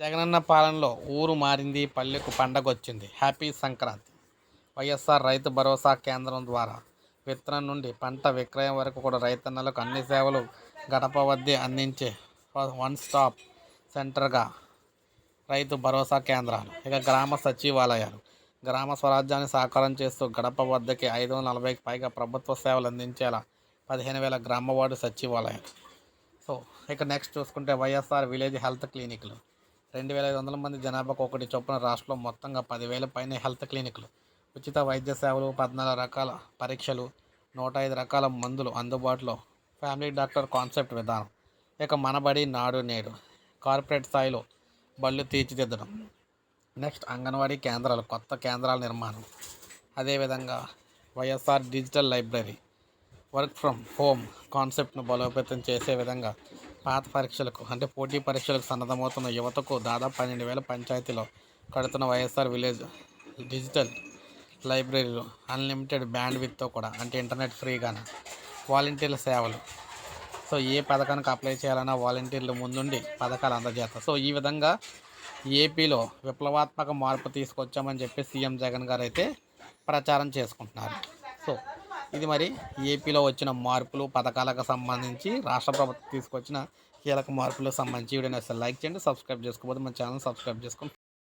జగనన్న పాలనలో ఊరు మారింది పల్లెకు పండగ వచ్చింది హ్యాపీ సంక్రాంతి. వైఎస్ఆర్ రైతు భరోసా కేంద్రం ద్వారా విత్తనం నుండి పంట విక్రయం వరకు కూడా రైతన్నలకు అన్ని సేవలు గడప వద్దే అందించే వన్ స్టాప్ సెంటర్గా రైతు భరోసా కేంద్రాలు ఇక గ్రామ సచివాలయాలు. గ్రామ స్వరాజ్యాన్ని సాకారం చేస్తూ గడప వద్దకి ఐదు వందల నలభైకి పైగా ప్రభుత్వ సేవలు అందించేలా పదిహేను వేల గ్రామ వార్డు సచివాలయాలు. సో ఇక నెక్స్ట్ చూసుకుంటే వైఎస్ఆర్ విలేజ్ హెల్త్ క్లినిక్లు. రెండు వేల ఐదు వందల మంది జనాభాకు ఒకటి చొప్పున రాష్ట్రంలో మొత్తంగా పదివేల పైన హెల్త్ క్లినిక్లు ఉచిత వైద్య సేవలు పద్నాలుగు రకాల పరీక్షలు నూట ఐదు రకాల మందులు అందుబాటులో. ఫ్యామిలీ డాక్టర్ కాన్సెప్ట్ విధానం. ఇక మనబడి నాడు నేడు కార్పొరేట్ స్థాయిలో బళ్ళు తీర్చిదిద్దడం. నెక్స్ట్ అంగన్వాడీ కేంద్రాలు కొత్త కేంద్రాల నిర్మాణం. అదేవిధంగా YSR digital library work from home కాన్సెప్ట్ను బలోపేతం చేసే విధంగా పాత పరీక్షలకు అంటే పోటీ పరీక్షలకు సన్నద్ధమవుతున్న యువతకు దాదాపు పన్నెండు వేల పంచాయతీలో కడుతున్న వైఎస్ఆర్ విలేజ్ డిజిటల్ లైబ్రరీలు అన్లిమిటెడ్ బ్యాండ్ విత్తో కూడా అంటే ఇంటర్నెట్ ఫ్రీగానే? వాలంటీర్ల సేవలు. సో ఏ పథకానికి అప్లై చేయాలన్నా వాలంటీర్లు ముందుండి పథకాలు అందజేస్తారు. సో ఈ విధంగా ఏపీలో విప్లవాత్మక మార్పు తీసుకొచ్చామని చెప్పి సీఎం జగన్ గారు అయితే ప్రచారం చేసుకుంటున్నారు. సో ఇది మరి ఏపీలో వచ్చిన మార్పులు పథకాలకు సంబంధించి రాష్ట్ర ప్రభుత్వం తీసుకొచ్చిన కీలక మార్పులకు సంబంధించి వీడియోని అసలు లైక్ చేయండి సబ్స్క్రైబ్ చేసుకోకపోతే మన ఛానల్ సబ్స్క్రైబ్ చేసుకోండి.